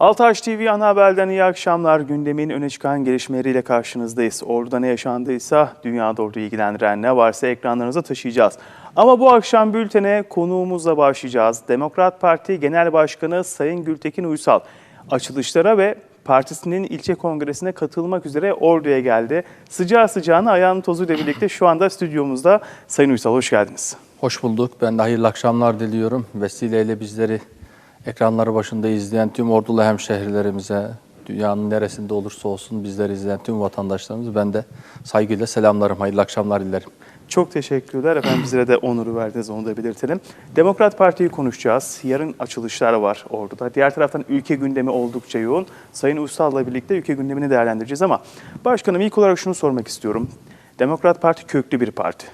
Altaş TV ana haberden iyi akşamlar. Gündemin öne çıkan gelişmeleriyle karşınızdayız. Ordu'da ne yaşandıysa dünyada ordu ilgilendiren ne varsa ekranlarınıza taşıyacağız. Ama bu akşam bültene konuğumuzla başlayacağız. Demokrat Parti Genel Başkanı Sayın Gültekin Uysal açılışlara ve partisinin ilçe kongresine katılmak üzere Ordu'ya geldi. Sıcağı sıcağına ayağının tozuyla birlikte şu anda stüdyomuzda. Sayın Uysal hoş geldiniz. Hoş bulduk. Ben de hayırlı akşamlar diliyorum. Vesileyle bizleri ekranları başında izleyen tüm ordulu hemşehrilerimize, dünyanın neresinde olursa olsun bizleri izleyen tüm vatandaşlarımız ben de saygıyla selamlarım. Hayırlı akşamlar dilerim. Çok teşekkürler. Efendim bizlere de onuru verdiniz onu da belirtelim. Demokrat Parti'yi konuşacağız. Yarın açılışlar var Ordu'da. Diğer taraftan ülke gündemi oldukça yoğun. Sayın Uysal'la birlikte ülke gündemini değerlendireceğiz ama başkanım ilk olarak şunu sormak istiyorum. Demokrat Parti köklü bir parti.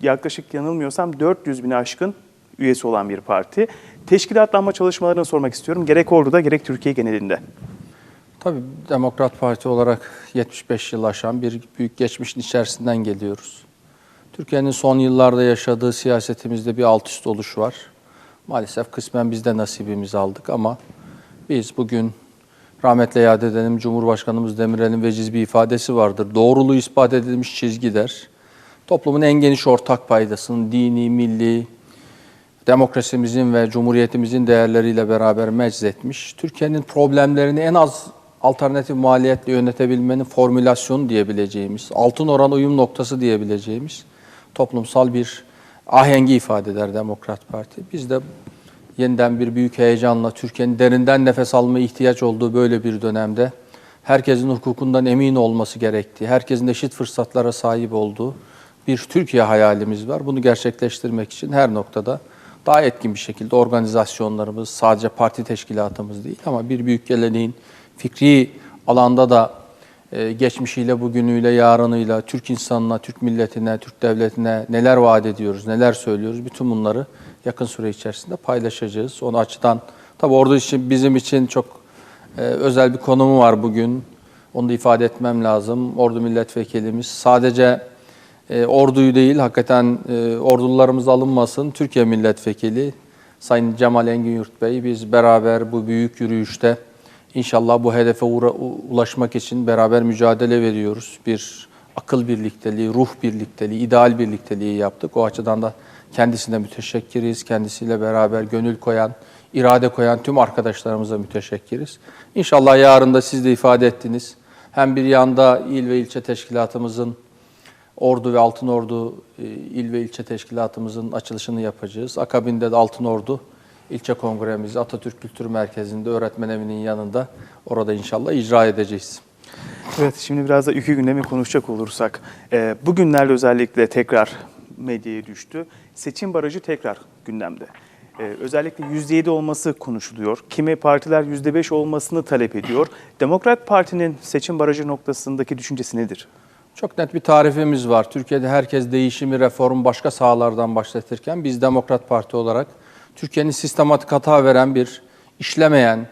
Yaklaşık yanılmıyorsam 400 bin aşkın üyesi olan bir parti. Teşkilatlanma çalışmalarını sormak istiyorum. Gerek Ordu'da gerek Türkiye genelinde. Tabii Demokrat Parti olarak 75 yıl aşan bir büyük geçmişin içerisinden geliyoruz. Türkiye'nin son yıllarda yaşadığı siyasetimizde bir alt üst oluş var. Maalesef kısmen biz de nasibimizi aldık ama biz bugün rahmetle yad edelim Cumhurbaşkanımız Demirel'in veciz bir ifadesi vardır. Doğruluğu ispat edilmiş çizgi der. Toplumun en geniş ortak paydasını dini, milli, demokrasimizin ve cumhuriyetimizin değerleriyle beraber meczetmiş. Türkiye'nin problemlerini en az alternatif maliyetle yönetebilmenin formülasyonu diyebileceğimiz, altın oran uyum noktası diyebileceğimiz toplumsal bir ahengi ifade eder Demokrat Parti. Biz de yeniden bir büyük heyecanla Türkiye'nin derinden nefes almaya ihtiyaç olduğu böyle bir dönemde herkesin hukukundan emin olması gerektiği, herkesin eşit fırsatlara sahip olduğu bir Türkiye hayalimiz var. Bunu gerçekleştirmek için her noktada daha etkin bir şekilde organizasyonlarımız, sadece parti teşkilatımız değil ama bir büyük geleneğin fikri alanda da e, geçmişiyle, bugünüyle, yarınıyla, Türk insanına, Türk milletine, Türk devletine neler vaat ediyoruz, neler söylüyoruz, bütün bunları yakın süre içerisinde paylaşacağız. Onu açıdan, tabii orada için bizim için çok e, özel bir konumu var bugün. Onu da ifade etmem lazım. Ordu milletvekilimiz sadece e, orduyu değil, hakikaten e, ordularımız alınmasın. Türkiye milletvekili Sayın Cemal Engin Yurt Bey, biz beraber bu büyük yürüyüşte inşallah bu hedefe ulaşmak için beraber mücadele veriyoruz. Bir akıl birlikteliği, ruh birlikteliği, ideal birlikteliği yaptık. O açıdan da kendisine müteşekkiriz. Kendisiyle beraber gönül koyan, irade koyan tüm arkadaşlarımıza müteşekkiriz. İnşallah yarın da siz de ifade ettiniz. Hem bir yanda il ve ilçe teşkilatımızın Ordu ve Altın Ordu e, il ve ilçe teşkilatımızın açılışını yapacağız. Akabinde de Altın Ordu ilçe kongremizi Atatürk Kültür Merkezi'nde öğretmen evinin yanında orada inşallah icra edeceğiz. Evet, şimdi biraz da ülke gündemi konuşacak olursak, e, bugünlerde özellikle tekrar medyaya düştü. Seçim barajı tekrar gündemde. E, özellikle %7 olması konuşuluyor. Kimi partiler %5 olmasını talep ediyor. Demokrat Parti'nin seçim barajı noktasındaki düşüncesi nedir? Çok net bir tarifimiz var. Türkiye'de herkes değişimi, reformu başka sahalardan başlatırken biz Demokrat Parti olarak Türkiye'nin sistematik hata veren bir işlemeyen,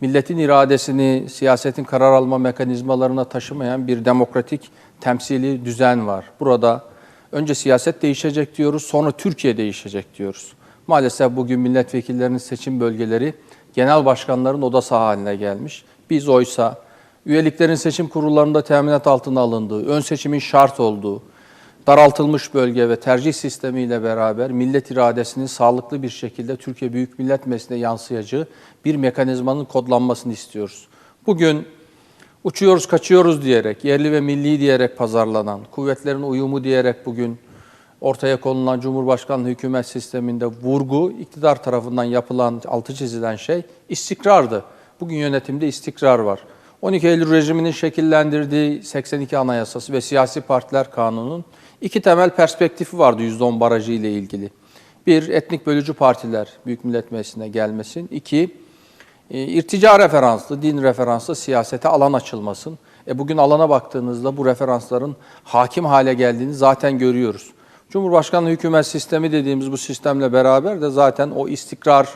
milletin iradesini siyasetin karar alma mekanizmalarına taşımayan bir demokratik temsili düzen var. Burada önce siyaset değişecek diyoruz, sonra Türkiye değişecek diyoruz. Maalesef bugün milletvekillerinin seçim bölgeleri genel başkanların odası haline gelmiş. Biz oysa üyeliklerin seçim kurullarında teminat altına alındığı, ön seçimin şart olduğu, daraltılmış bölge ve tercih sistemiyle beraber millet iradesinin sağlıklı bir şekilde Türkiye Büyük Millet Meclisi'ne yansıyacağı bir mekanizmanın kodlanmasını istiyoruz. Bugün uçuyoruz kaçıyoruz diyerek, yerli ve milli diyerek pazarlanan, kuvvetlerin uyumu diyerek bugün ortaya konulan Cumhurbaşkanlığı hükümet sisteminde vurgu, iktidar tarafından yapılan, altı çizilen şey istikrardı. Bugün yönetimde istikrar var. 12 Eylül rejiminin şekillendirdiği 82 Anayasası ve Siyasi Partiler Kanunu'nun iki temel perspektifi vardı %10 barajı ile ilgili. Bir, etnik bölücü partiler Büyük Millet Meclisi'ne gelmesin. İki, e, irtica referanslı, din referanslı siyasete alan açılmasın. E bugün alana baktığınızda bu referansların hakim hale geldiğini zaten görüyoruz. Cumhurbaşkanlığı hükümet sistemi dediğimiz bu sistemle beraber de zaten o istikrar,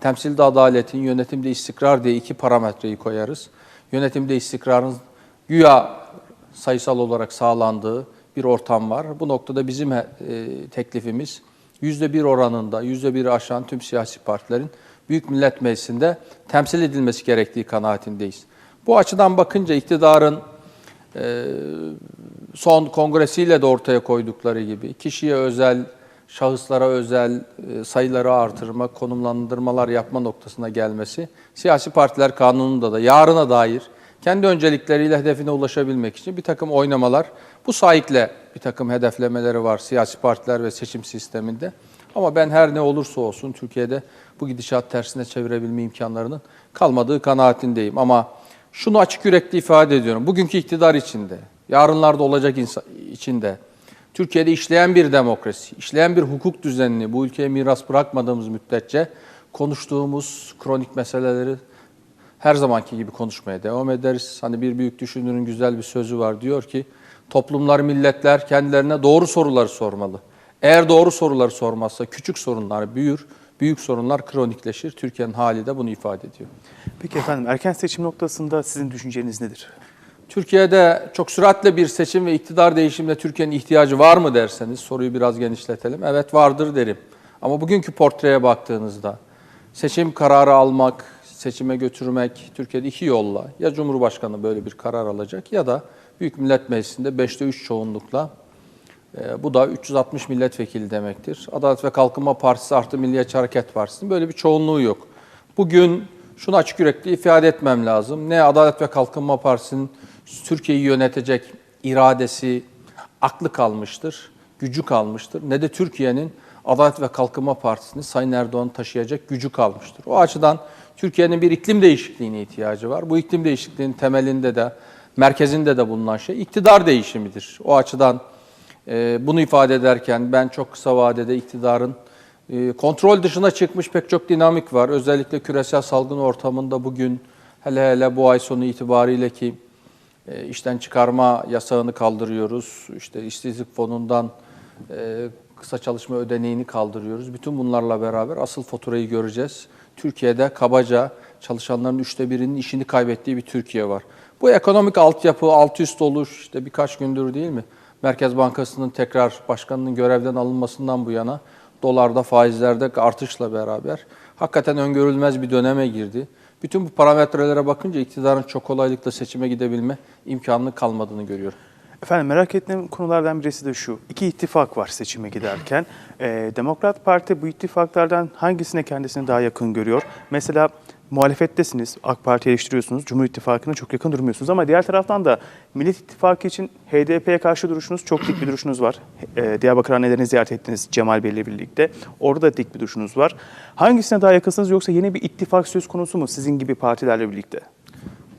temsilde adaletin, yönetimde istikrar diye iki parametreyi koyarız. Yönetimde istikrarın güya sayısal olarak sağlandığı bir ortam var. Bu noktada bizim e, teklifimiz yüzde bir oranında, yüzde bir aşan tüm siyasi partilerin Büyük Millet Meclisi'nde temsil edilmesi gerektiği kanaatindeyiz. Bu açıdan bakınca iktidarın e, son kongresiyle de ortaya koydukları gibi kişiye özel, şahıslara özel e, sayıları artırma, konumlandırmalar yapma noktasına gelmesi, siyasi partiler kanununda da yarına dair kendi öncelikleriyle hedefine ulaşabilmek için bir takım oynamalar, bu sahikle bir takım hedeflemeleri var siyasi partiler ve seçim sisteminde. Ama ben her ne olursa olsun Türkiye'de bu gidişat tersine çevirebilme imkanlarının kalmadığı kanaatindeyim. Ama şunu açık yürekli ifade ediyorum. Bugünkü iktidar içinde, yarınlarda olacak içinde, Türkiye'de işleyen bir demokrasi, işleyen bir hukuk düzenini bu ülkeye miras bırakmadığımız müddetçe konuştuğumuz kronik meseleleri her zamanki gibi konuşmaya devam ederiz. Hani bir büyük düşünürün güzel bir sözü var. Diyor ki toplumlar, milletler kendilerine doğru soruları sormalı. Eğer doğru soruları sormazsa küçük sorunlar büyür, büyük sorunlar kronikleşir. Türkiye'nin hali de bunu ifade ediyor. Peki efendim erken seçim noktasında sizin düşünceniz nedir? Türkiye'de çok süratle bir seçim ve iktidar değişimine Türkiye'nin ihtiyacı var mı derseniz soruyu biraz genişletelim. Evet vardır derim. Ama bugünkü portreye baktığınızda seçim kararı almak, seçime götürmek Türkiye'de iki yolla ya Cumhurbaşkanı böyle bir karar alacak ya da Büyük Millet Meclisi'nde 5'te 3 çoğunlukla e, bu da 360 milletvekili demektir. Adalet ve Kalkınma Partisi artı Milliyetçi Hareket Partisi'nin böyle bir çoğunluğu yok. Bugün şunu açık yürekli ifade etmem lazım. Ne Adalet ve Kalkınma Partisi'nin Türkiye'yi yönetecek iradesi, aklı kalmıştır, gücü kalmıştır. Ne de Türkiye'nin Adalet ve Kalkınma Partisi'ni Sayın Erdoğan'ı taşıyacak gücü kalmıştır. O açıdan Türkiye'nin bir iklim değişikliğine ihtiyacı var. Bu iklim değişikliğinin temelinde de, merkezinde de bulunan şey iktidar değişimidir. O açıdan e, bunu ifade ederken ben çok kısa vadede iktidarın kontrol dışına çıkmış pek çok dinamik var. Özellikle küresel salgın ortamında bugün hele hele bu ay sonu itibariyle ki e, işten çıkarma yasağını kaldırıyoruz. İşte işsizlik fonundan e, kısa çalışma ödeneğini kaldırıyoruz. Bütün bunlarla beraber asıl faturayı göreceğiz. Türkiye'de kabaca çalışanların üçte birinin işini kaybettiği bir Türkiye var. Bu ekonomik altyapı, alt üst oluş işte birkaç gündür değil mi? Merkez Bankası'nın tekrar başkanının görevden alınmasından bu yana dolarda, faizlerde artışla beraber hakikaten öngörülmez bir döneme girdi. Bütün bu parametrelere bakınca iktidarın çok kolaylıkla seçime gidebilme imkanının kalmadığını görüyorum. Efendim merak ettiğim konulardan birisi de şu. İki ittifak var seçime giderken. Ee, Demokrat Parti bu ittifaklardan hangisine kendisini daha yakın görüyor? Mesela muhalefettesiniz, AK Parti'yi eleştiriyorsunuz, Cumhur İttifakı'na çok yakın durmuyorsunuz. Ama diğer taraftan da Millet İttifakı için HDP'ye karşı duruşunuz, çok dik bir duruşunuz var. Ee, Diyarbakır annelerini ziyaret ettiniz Cemal Bey'le birlikte. Orada da dik bir duruşunuz var. Hangisine daha yakınsınız yoksa yeni bir ittifak söz konusu mu sizin gibi partilerle birlikte?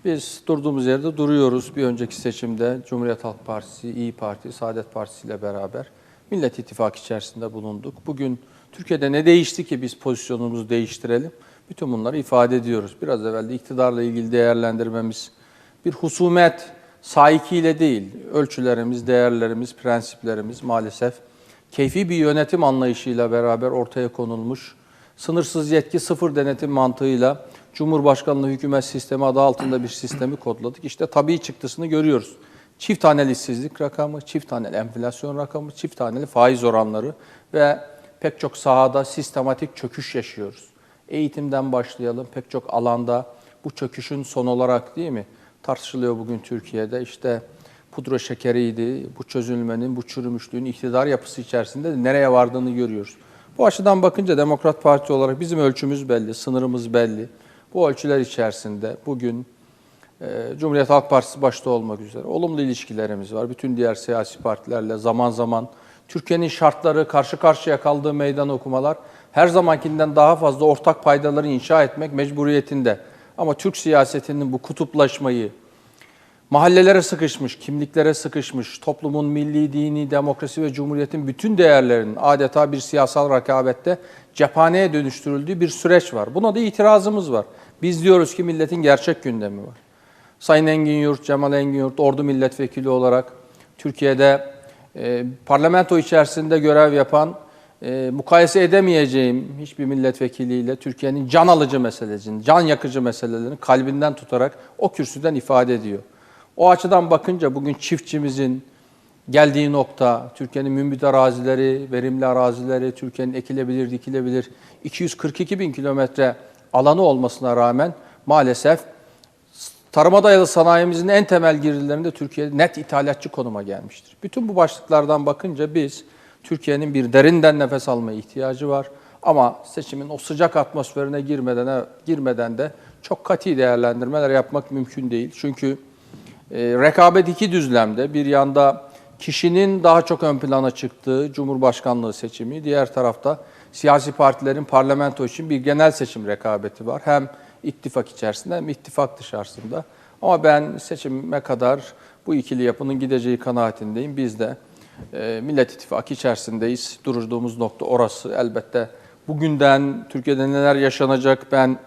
Biz durduğumuz yerde duruyoruz. Bir önceki seçimde Cumhuriyet Halk Partisi, İyi Parti, Saadet Partisi ile beraber Millet İttifakı içerisinde bulunduk. Bugün Türkiye'de ne değişti ki biz pozisyonumuzu değiştirelim? Bütün bunları ifade ediyoruz. Biraz evvel de iktidarla ilgili değerlendirmemiz bir husumet sahikiyle değil, ölçülerimiz, değerlerimiz, prensiplerimiz maalesef keyfi bir yönetim anlayışıyla beraber ortaya konulmuş, sınırsız yetki sıfır denetim mantığıyla Cumhurbaşkanlığı hükümet sistemi adı altında bir sistemi kodladık. İşte tabii çıktısını görüyoruz. Çift taneli işsizlik rakamı, çift taneli enflasyon rakamı, çift taneli faiz oranları ve pek çok sahada sistematik çöküş yaşıyoruz. Eğitimden başlayalım, pek çok alanda bu çöküşün son olarak değil mi? Tartışılıyor bugün Türkiye'de işte pudra şekeriydi, bu çözülmenin, bu çürümüşlüğün iktidar yapısı içerisinde de nereye vardığını görüyoruz. Bu açıdan bakınca Demokrat Parti olarak bizim ölçümüz belli, sınırımız belli. Bu ölçüler içerisinde bugün e, Cumhuriyet Halk Partisi başta olmak üzere olumlu ilişkilerimiz var. Bütün diğer siyasi partilerle zaman zaman Türkiye'nin şartları karşı karşıya kaldığı meydan okumalar her zamankinden daha fazla ortak paydaları inşa etmek mecburiyetinde. Ama Türk siyasetinin bu kutuplaşmayı, mahallelere sıkışmış, kimliklere sıkışmış, toplumun milli, dini, demokrasi ve cumhuriyetin bütün değerlerinin adeta bir siyasal rekabette cephaneye dönüştürüldüğü bir süreç var. Buna da itirazımız var. Biz diyoruz ki milletin gerçek gündemi var. Sayın Engin Yurt, Cemal Engin Yurt, Ordu Milletvekili olarak Türkiye'de e, parlamento içerisinde görev yapan, e, mukayese edemeyeceğim hiçbir milletvekiliyle Türkiye'nin can alıcı meselesini, can yakıcı meselelerini kalbinden tutarak o kürsüden ifade ediyor. O açıdan bakınca bugün çiftçimizin geldiği nokta, Türkiye'nin mümbit arazileri, verimli arazileri, Türkiye'nin ekilebilir, dikilebilir 242 bin kilometre alanı olmasına rağmen maalesef tarıma dayalı sanayimizin en temel girdilerinde Türkiye net ithalatçı konuma gelmiştir. Bütün bu başlıklardan bakınca biz Türkiye'nin bir derinden nefes almaya ihtiyacı var. Ama seçimin o sıcak atmosferine girmeden girmeden de çok kati değerlendirmeler yapmak mümkün değil. Çünkü e, rekabet iki düzlemde. Bir yanda kişinin daha çok ön plana çıktığı Cumhurbaşkanlığı seçimi, diğer tarafta siyasi partilerin parlamento için bir genel seçim rekabeti var. Hem ittifak içerisinde hem ittifak dışarısında. Ama ben seçime kadar bu ikili yapının gideceği kanaatindeyim. Biz de Millet İttifakı içerisindeyiz. Durduğumuz nokta orası. Elbette bugünden Türkiye'de neler yaşanacak ben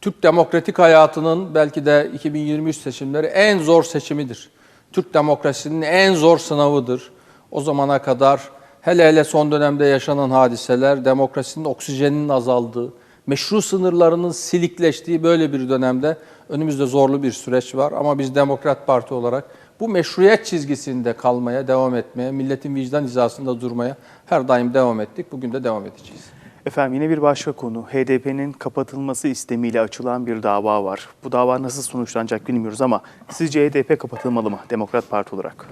Türk demokratik hayatının belki de 2023 seçimleri en zor seçimidir. Türk demokrasinin en zor sınavıdır. O zamana kadar hele hele son dönemde yaşanan hadiseler demokrasinin oksijeninin azaldığı, meşru sınırlarının silikleştiği böyle bir dönemde önümüzde zorlu bir süreç var. Ama biz Demokrat Parti olarak bu meşruiyet çizgisinde kalmaya, devam etmeye, milletin vicdan hizasında durmaya her daim devam ettik. Bugün de devam edeceğiz. Efendim yine bir başka konu. HDP'nin kapatılması istemiyle açılan bir dava var. Bu dava nasıl sonuçlanacak bilmiyoruz ama sizce HDP kapatılmalı mı Demokrat Parti olarak?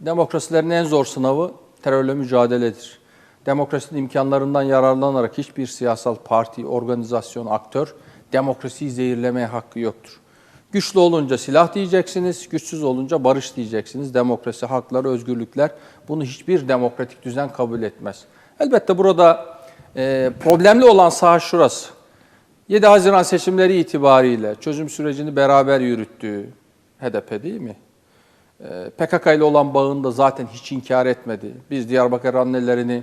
Demokrasilerin en zor sınavı terörle mücadeledir. Demokrasinin imkanlarından yararlanarak hiçbir siyasal parti, organizasyon, aktör demokrasiyi zehirlemeye hakkı yoktur. Güçlü olunca silah diyeceksiniz, güçsüz olunca barış diyeceksiniz. Demokrasi, haklar, özgürlükler bunu hiçbir demokratik düzen kabul etmez. Elbette burada e, problemli olan saha şurası. 7 Haziran seçimleri itibariyle çözüm sürecini beraber yürüttüğü HDP değil mi? Ee, PKK ile olan bağını da zaten hiç inkar etmedi. Biz Diyarbakır annelerini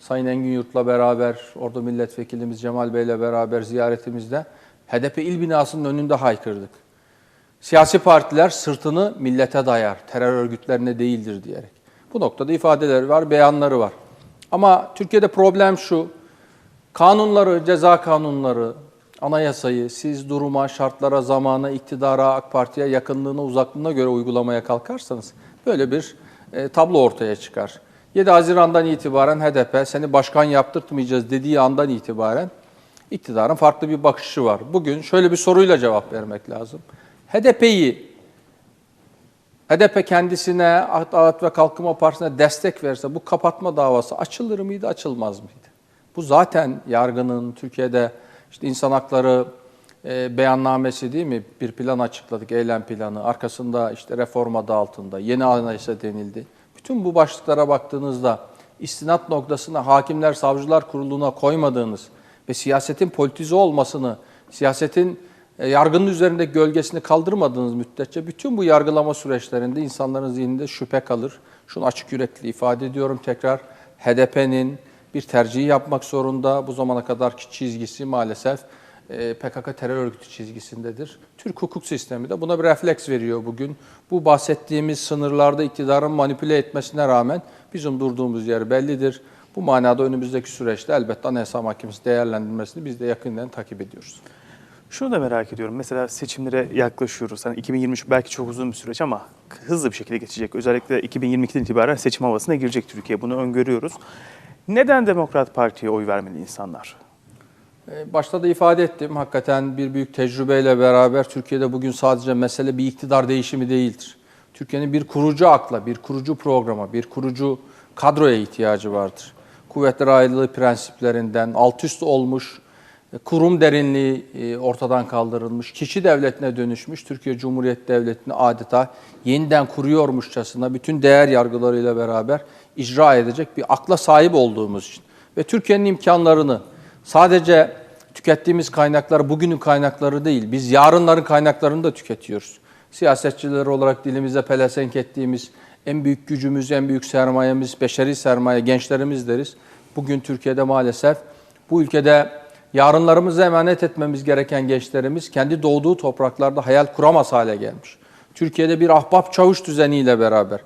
Sayın Engin Yurt'la beraber, orada milletvekilimiz Cemal Bey'le beraber ziyaretimizde HDP il binasının önünde haykırdık. Siyasi partiler sırtını millete dayar, terör örgütlerine değildir diyerek. Bu noktada ifadeleri var, beyanları var. Ama Türkiye'de problem şu, kanunları, ceza kanunları, anayasayı siz duruma, şartlara, zamana, iktidara, AK Parti'ye yakınlığına, uzaklığına göre uygulamaya kalkarsanız böyle bir e, tablo ortaya çıkar. 7 Haziran'dan itibaren HDP seni başkan yaptırtmayacağız dediği andan itibaren iktidarın farklı bir bakışı var. Bugün şöyle bir soruyla cevap vermek lazım. HDP'yi HDP kendisine Adalet ve Kalkınma Partisi'ne destek verse bu kapatma davası açılır mıydı, açılmaz mıydı? Bu zaten yargının Türkiye'de işte insan hakları e, beyannamesi değil mi? Bir plan açıkladık, eylem planı. Arkasında işte reform adı altında yeni anayasa denildi. Bütün bu başlıklara baktığınızda istinat noktasına hakimler, savcılar kuruluna koymadığınız ve siyasetin politize olmasını, siyasetin yargının üzerinde gölgesini kaldırmadığınız müddetçe bütün bu yargılama süreçlerinde insanların zihninde şüphe kalır. Şunu açık yürekli ifade ediyorum tekrar. HDP'nin bir tercihi yapmak zorunda. Bu zamana kadarki çizgisi maalesef e, PKK terör örgütü çizgisindedir. Türk hukuk sistemi de buna bir refleks veriyor bugün. Bu bahsettiğimiz sınırlarda iktidarın manipüle etmesine rağmen bizim durduğumuz yer bellidir. Bu manada önümüzdeki süreçte elbette Anayasa Mahkemesi değerlendirmesini biz de yakından takip ediyoruz. Şunu da merak ediyorum. Mesela seçimlere yaklaşıyoruz. Hani 2023 belki çok uzun bir süreç ama hızlı bir şekilde geçecek. Özellikle 2022'den itibaren seçim havasına girecek Türkiye. Bunu öngörüyoruz. Neden Demokrat Parti'ye oy vermeli insanlar? Ee, Başta da ifade ettim. Hakikaten bir büyük tecrübeyle beraber Türkiye'de bugün sadece mesele bir iktidar değişimi değildir. Türkiye'nin bir kurucu akla, bir kurucu programa, bir kurucu kadroya ihtiyacı vardır. Kuvvetler ayrılığı prensiplerinden alt üst olmuş, kurum derinliği e, ortadan kaldırılmış, kişi devletine dönüşmüş, Türkiye Cumhuriyeti Devleti'ni adeta yeniden kuruyormuşçasına bütün değer yargılarıyla beraber icra edecek bir akla sahip olduğumuz için ve Türkiye'nin imkanlarını sadece tükettiğimiz kaynaklar bugünün kaynakları değil, biz yarınların kaynaklarını da tüketiyoruz. Siyasetçiler olarak dilimize pelesenk ettiğimiz en büyük gücümüz, en büyük sermayemiz, beşeri sermaye, gençlerimiz deriz. Bugün Türkiye'de maalesef bu ülkede yarınlarımızı emanet etmemiz gereken gençlerimiz kendi doğduğu topraklarda hayal kuramaz hale gelmiş. Türkiye'de bir ahbap çavuş düzeniyle beraber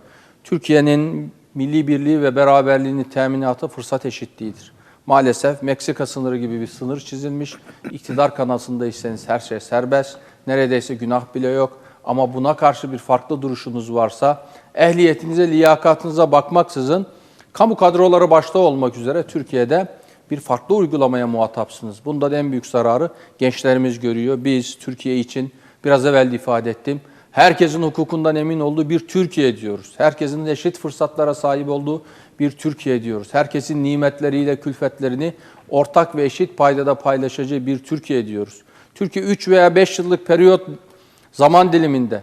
Türkiye'nin milli birliği ve beraberliğini teminatı fırsat eşitliğidir. Maalesef Meksika sınırı gibi bir sınır çizilmiş. İktidar kanasındaysanız her şey serbest. Neredeyse günah bile yok. Ama buna karşı bir farklı duruşunuz varsa ehliyetinize, liyakatınıza bakmaksızın kamu kadroları başta olmak üzere Türkiye'de bir farklı uygulamaya muhatapsınız. Bundan en büyük zararı gençlerimiz görüyor. Biz Türkiye için biraz evvel de ifade ettim. Herkesin hukukundan emin olduğu bir Türkiye diyoruz. Herkesin eşit fırsatlara sahip olduğu bir Türkiye diyoruz. Herkesin nimetleriyle külfetlerini ortak ve eşit paydada paylaşacağı bir Türkiye diyoruz. Türkiye 3 veya 5 yıllık periyot zaman diliminde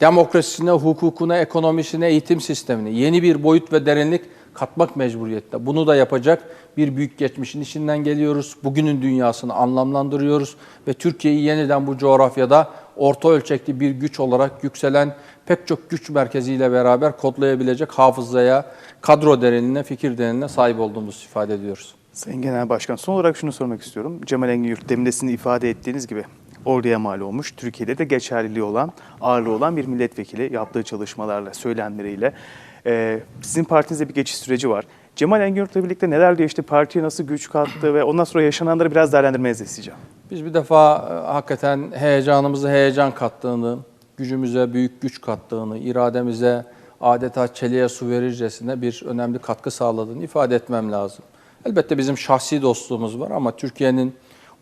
demokrasisine, hukukuna, ekonomisine, eğitim sistemine yeni bir boyut ve derinlik katmak mecburiyette. Bunu da yapacak bir büyük geçmişin içinden geliyoruz. Bugünün dünyasını anlamlandırıyoruz ve Türkiye'yi yeniden bu coğrafyada orta ölçekli bir güç olarak yükselen pek çok güç merkeziyle beraber kodlayabilecek hafızaya, kadro derinliğine, fikir derinliğine sahip olduğumuzu ifade ediyoruz. Sayın Genel Başkan son olarak şunu sormak istiyorum. Cemal Engin Yurt demin de sizin ifade ettiğiniz gibi orduya mal olmuş. Türkiye'de de geçerliliği olan, ağırlığı olan bir milletvekili yaptığı çalışmalarla, söylemleriyle. Ee, sizin partinizde bir geçiş süreci var. Cemal Engin Yurt'la birlikte neler değişti, partiye nasıl güç kattı ve ondan sonra yaşananları biraz değerlendirmenizi isteyeceğim. Biz bir defa e, hakikaten heyecanımıza heyecan kattığını, gücümüze büyük güç kattığını, irademize adeta çeliğe su verircesine bir önemli katkı sağladığını ifade etmem lazım. Elbette bizim şahsi dostluğumuz var ama Türkiye'nin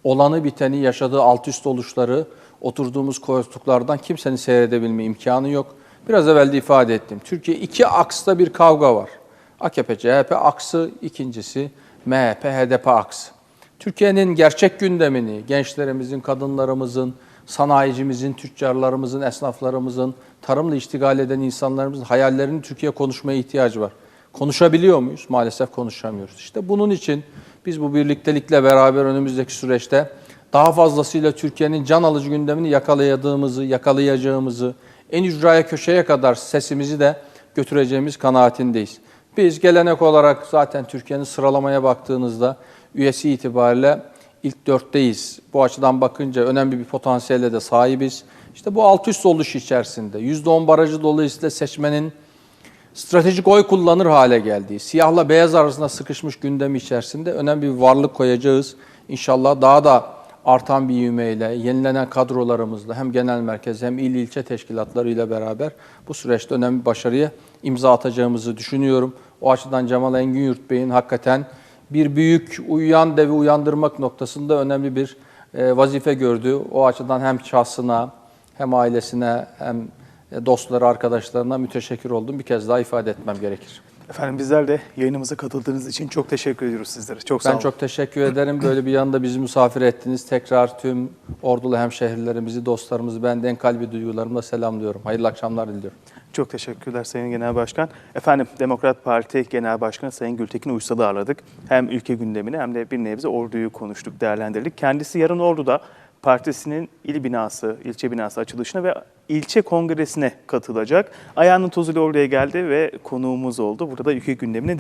olanı biteni yaşadığı alt üst oluşları oturduğumuz koltuklardan kimsenin seyredebilme imkanı yok. Biraz evvel de ifade ettim. Türkiye iki aksta bir kavga var. AKP, CHP aksı, ikincisi MHP, HDP aksı. Türkiye'nin gerçek gündemini, gençlerimizin, kadınlarımızın, sanayicimizin, tüccarlarımızın, esnaflarımızın, tarımla iştigal eden insanlarımızın hayallerini Türkiye konuşmaya ihtiyacı var. Konuşabiliyor muyuz? Maalesef konuşamıyoruz. İşte bunun için biz bu birliktelikle beraber önümüzdeki süreçte daha fazlasıyla Türkiye'nin can alıcı gündemini yakalayadığımızı, yakalayacağımızı, en ücraya köşeye kadar sesimizi de götüreceğimiz kanaatindeyiz. Biz gelenek olarak zaten Türkiye'nin sıralamaya baktığınızda üyesi itibariyle ilk dörtteyiz. Bu açıdan bakınca önemli bir potansiyele de sahibiz. İşte bu alt üst oluş içerisinde %10 barajı dolayısıyla seçmenin stratejik oy kullanır hale geldiği, siyahla beyaz arasında sıkışmış gündem içerisinde önemli bir varlık koyacağız. İnşallah daha da artan bir ivmeyle, yenilenen kadrolarımızla hem genel merkez hem il ilçe teşkilatlarıyla beraber bu süreçte önemli bir başarıya imza atacağımızı düşünüyorum. O açıdan Cemal Engin Yurt Bey'in hakikaten bir büyük uyuyan devi uyandırmak noktasında önemli bir e, vazife gördü. O açıdan hem şahsına hem ailesine hem dostları, arkadaşlarına müteşekkir oldum. Bir kez daha ifade etmem gerekir. Efendim bizler de yayınımıza katıldığınız için çok teşekkür ediyoruz sizlere. Çok sağ Ben olun. çok teşekkür ederim. Böyle bir yanda bizi misafir ettiniz. Tekrar tüm ordulu hemşehrilerimizi, dostlarımızı ben de en kalbi duygularımla selamlıyorum. Hayırlı akşamlar diliyorum. Çok teşekkürler Sayın Genel Başkan. Efendim Demokrat Parti Genel Başkanı Sayın Gültekin Uysal'ı ağırladık. Hem ülke gündemini hem de bir nebze orduyu konuştuk, değerlendirdik. Kendisi yarın Ordu'da partisinin il binası, ilçe binası açılışına ve ilçe kongresine katılacak. Ayağının tozuyla oraya geldi ve konuğumuz oldu. Burada da ülke gündemini